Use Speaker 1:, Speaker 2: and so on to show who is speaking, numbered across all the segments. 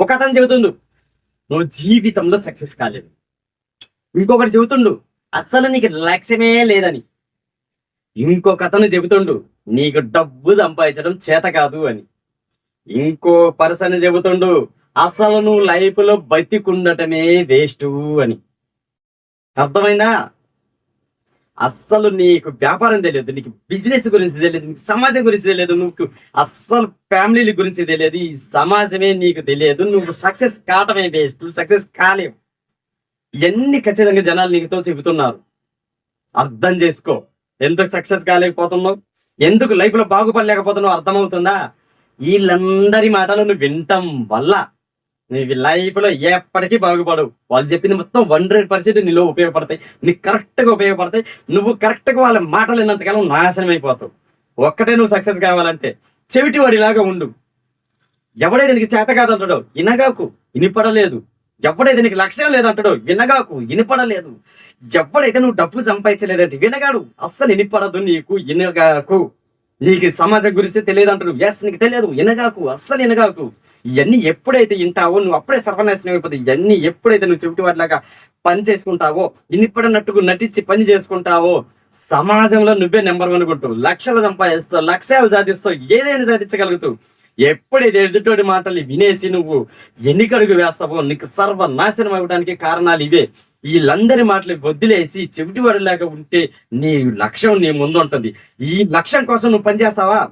Speaker 1: ఒక అతను చెబుతుండు నువ్వు జీవితంలో సక్సెస్ కాలేదు. ఇంకొకటి చెబుతుండు అస్సలు నీకు లక్ష్యమే లేదని. ఇంకొక అతను చెబుతుండు నీకు డబ్బు సంపాదించడం చేత కాదు అని. ఇంకో పర్సన్ చెబుతుండు అసలు నువ్వు లైఫ్లో బతికుండటమే వేస్ట్ అని. అర్థమైందా? అస్సలు నీకు వ్యాపారం తెలియదు నీకు బిజినెస్ గురించి తెలియదు నీకు సమాజం గురించి తెలియదు నువ్వు అస్సలు ఫ్యామిలీ గురించి తెలియదు ఈ సమాజమే నీకు తెలియదు నువ్వు సక్సెస్ కావటమే బెస్ట్ సక్సెస్ కాలేవు. ఇవన్నీ ఖచ్చితంగా జనాలు నీకుతో చెబుతున్నారు అర్థం చేసుకో ఎందుకు సక్సెస్ కాలేకపోతున్నావు ఎందుకు లైఫ్లో బాగుపడలేకపోతున్నావు అర్థమవుతుందా? వీళ్ళందరి మాటలు నువ్వు వినటం వల్ల నీకు లైఫ్లో ఎప్పటికీ బాగుపడవు. వాళ్ళు చెప్పింది మొత్తం హండ్రెడ్ పర్సెంట్ నీలో ఉపయోగపడతాయి. నీకు కరెక్ట్గా ఉపయోగపడతాయి. నువ్వు కరెక్ట్గా వాళ్ళ మాటలు విన్నంతకాలం నాశనం అయిపోతావు. ఒక్కటే నువ్వు సక్సెస్ కావాలంటే చెవిటి వాడిలాగా ఉండు. ఎవడే దీనికి చేత కాదంటాడో వినగాకు వినిపడలేదు. ఎవడైతే నీకు లక్ష్యం లేదంటాడు వినగాకు వినపడలేదు. ఎవడైతే నువ్వు డబ్బు సంపాదించలేదంటే వినగాడు అస్సలు వినిపడదు నీకు వినగాకు. నీకు సమాజం గురించి తెలియదు అంటారు ఎస్ నీకు తెలియదు. వినగాకు అస్సలు వినగాకు ఇవన్నీ ఎప్పుడైతే వింటావో నువ్వు అప్పుడే సర్వనాశనం అయిపోతాయి ఇవన్నీ ఎప్పుడైతే నువ్వు చెవిటి వాటిలాగా పని చేసుకుంటావో వినిపడనట్టుకు నటించి పని చేసుకుంటావో సమాజంలో నువ్వే నెంబర్ వన్ కొట్టు. లక్షలు సంపాదిస్తావు లక్ష్యాలు సాధిస్తావు ఏదైనా సాధించగలుగుతావు. ఎప్పుడైతే ఎదుటోడి మాటలు వినేసి నువ్వు ఎన్నికడుగు వేస్తావో నీకు సర్వనాశనం అవ్వడానికి కారణాలు ఇవే. వీళ్ళందరి మాటలు వదిలేసి చెవిటి వాడిలాగా ఉంటే నీ లక్ష్యం నీ ముందు ఉంటుంది. ఈ లక్ష్యం కోసం నువ్వు పనిచేస్తావా?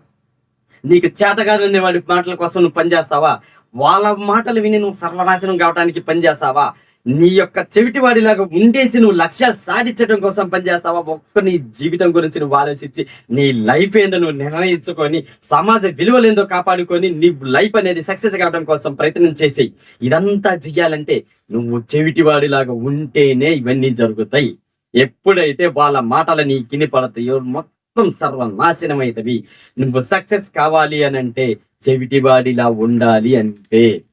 Speaker 1: నీకు చేత కాదనే వాడి మాటల కోసం నువ్వు పనిచేస్తావా వాళ్ళ మాటలు విని నువ్వు సర్వనాశనం కావడానికి పనిచేస్తావా నీ యొక్క చెవిటి వాడిలాగా ఉండేసి నువ్వు లక్ష్యాలు సాధించడం కోసం పనిచేస్తావా ఒక్క నీ జీవితం గురించి నువ్వు ఆలోచించి నీ లైఫ్ ఏందో నువ్వు నిర్ణయించుకొని సమాజ విలువలు ఏందో కాపాడుకొని నీ లైఫ్ అనేది సక్సెస్ కావడం కోసం ప్రయత్నం చేసేయి ఇదంతా చెయ్యాలంటే నువ్వు చెవిటి వాడిలాగా ఉంటేనే ఇవన్నీ జరుగుతాయి. ఎప్పుడైతే వాళ్ళ మాటలు నీ కిని పడతాయో మొత్తం సర్వనాశనం అవుతవి నువ్వు సక్సెస్ కావాలి అని అంటే చెవిటివాడిలా ఉండాలి అంటే.